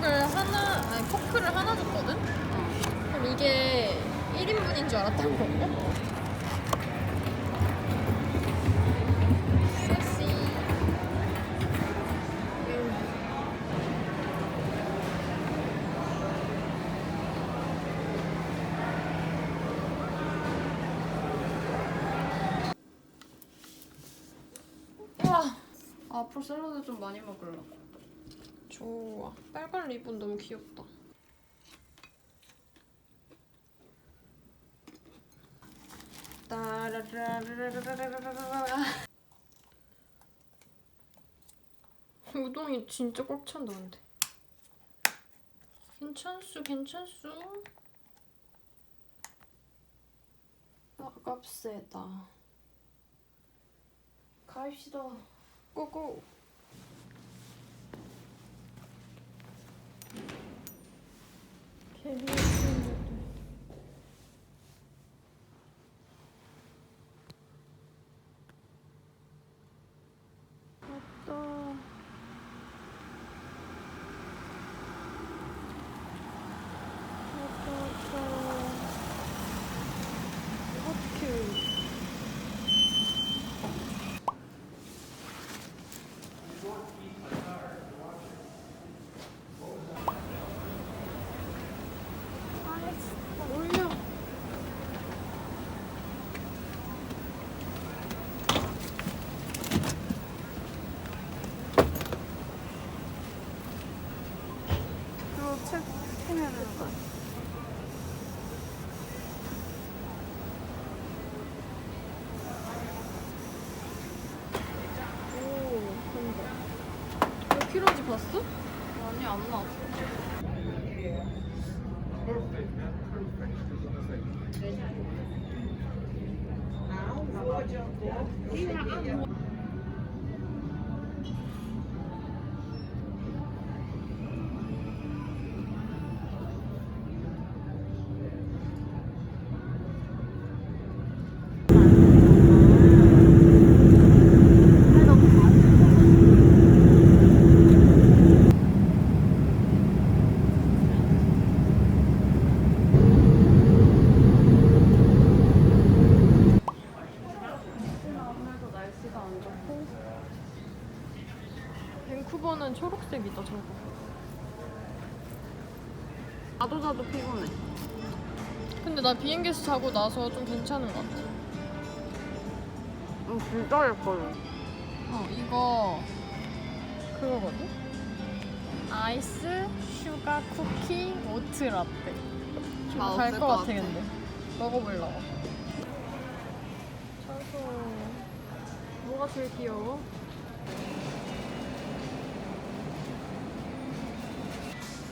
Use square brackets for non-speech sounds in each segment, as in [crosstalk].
젓가락을 하나, 아니 포크를 하나 줬거든? 그럼 이게 1인분인 줄 알았던 거고? 섹시. 우와. 아, 앞으로 샐러드 좀 많이 먹을래. 우와 빨간 리본 너무 귀엽다. 우동이 진짜 꽉 찬다 근데 괜찮수 괜찮수 아깝세다 가입시다 고고 Maybe. 전혀 안 나왔어. 네. 아, 자도 피곤해. 근데 나 비행기에서 자고 나서 좀 괜찮은 것 같아. 응, 진짜 예뻐요. 어, 이거 그거거든? 아이스, 슈가, 쿠키, 오트 라떼. 좀 맛없을 달것것 같아, 같아. 근데. 먹어보려고. 차서 뭐가 제일 귀여워?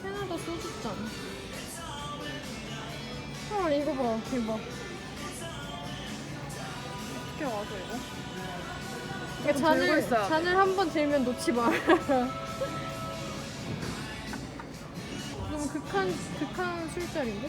캐나다 소주잔. 아, 이거 봐. 대박. 어떻게 와서 이거? 들고 잔을, 있어야 돼. 잔을 한 번 들면 놓지 마. [laughs] 너무 극한, 극한 술자리인데?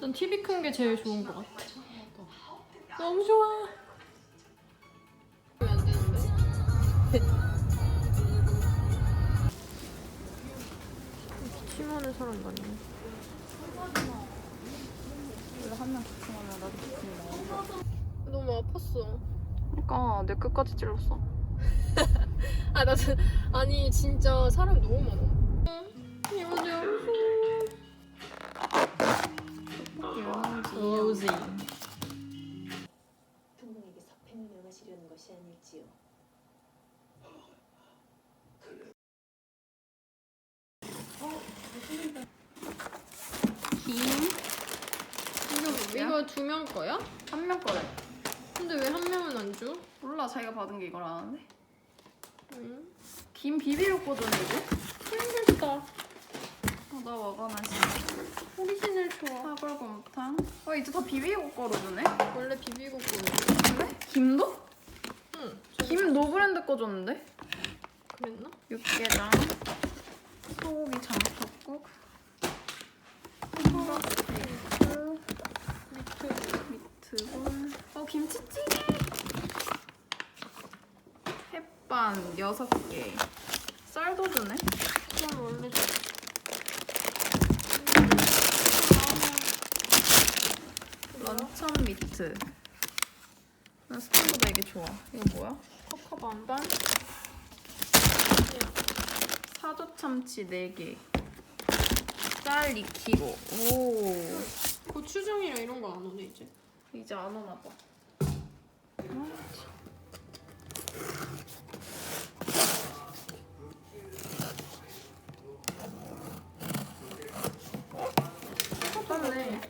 난 TV 큰 게 제일 좋은 것 같아. 너무 좋아. 안 되는데? 기침하는 사람 많네. 원래 한명 기침하면 나도 기침이 나와. 너무 아팠어. 그러니까 내 끝까지 찔렀어. [laughs] 아, 나, 진- 아니, 진짜 사람 너무 많아. 이거, 이거 두 명 거야? 한 명 거래. 근데 왜 한 명은 안 줘? 몰라 자기가 받은 게 이걸 아는데. 응? 김 비비고 꽂아내 이거? 힘들다. 어, 나 와가면서. 오리지널 좋아. 사골곰탕. 어 이제 다 비비고 거로 주네. 원래 비비고 끓여. 그래? 김도? 응. 김 노브랜드 거 줬는데. 그랬나? 육개장. 소고기 장국국. 햄버스테이크. 미트볼. 어 김치찌개. 햇반 여섯 개. 쌀도 주네. 그건 원래 줘. 런천 미트. 나 스팸보다 이게 좋아. 이거 뭐야? 코코 반반? 사조 참치 4개. 쌀 2kg. 오. 고추장이랑 이런 거 안 오네 이제. 이제 안 오나 봐. 똑같네.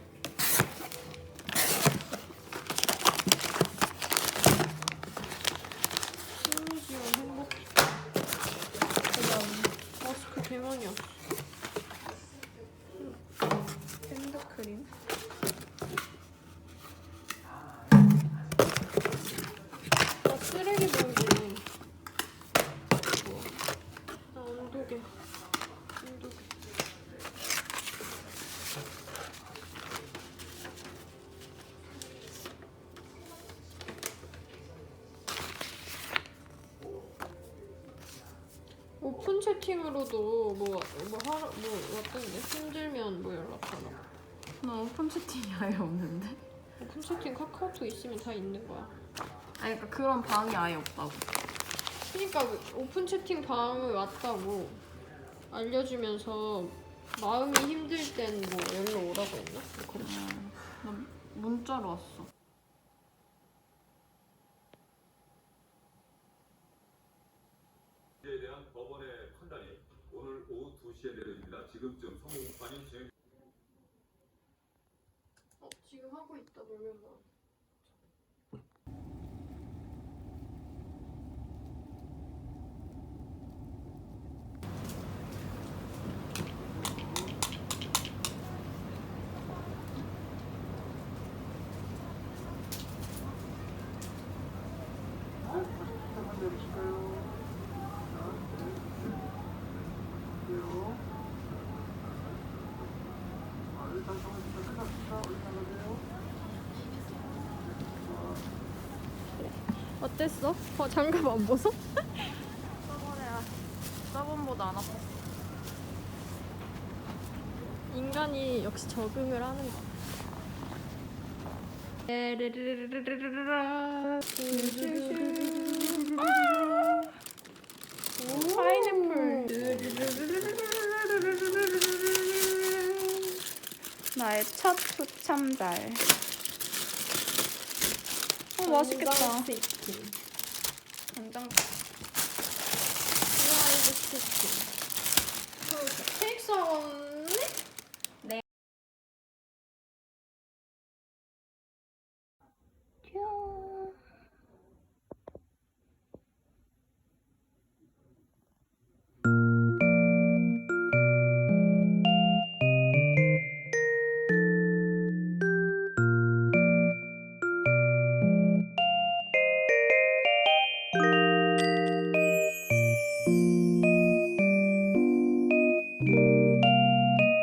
심지어 행복해. 마스크 대만이야. 핸드크림. 나 쓰레기 봉지. 뭐. 나 온도계. 온도계. 오픈 채팅으로도 뭐, 뭐 하러, 뭐 왔던데? 힘들면 뭐 연락하라. 나 오픈 채팅이 아예 없는데. 오픈 채팅 카카오톡 있으면 다 있는 거야. 아니 그러니까 그런 방이 아예 없다고. 그러니까 오픈 채팅 방을 왔다고 알려주면서 마음이 힘들 땐 뭐 연락 오라고 했나? 그래. 나 문자로 왔어. 이에 대한 법원의 판단이 오늘 오후 2시에 내려집니다. 지금쯤 성공판이 진행 어 지금 하고 있다 놀면 봐. 어땠어? 어, 장갑 안 벗어? 저번에야 저번보다 안 아팠어. 인간이 역시 적응을 하는 거. 나의 첫 후참달. 어 맛있겠다. 치킨. 간장. 프라이드 치킨. 케이크 사원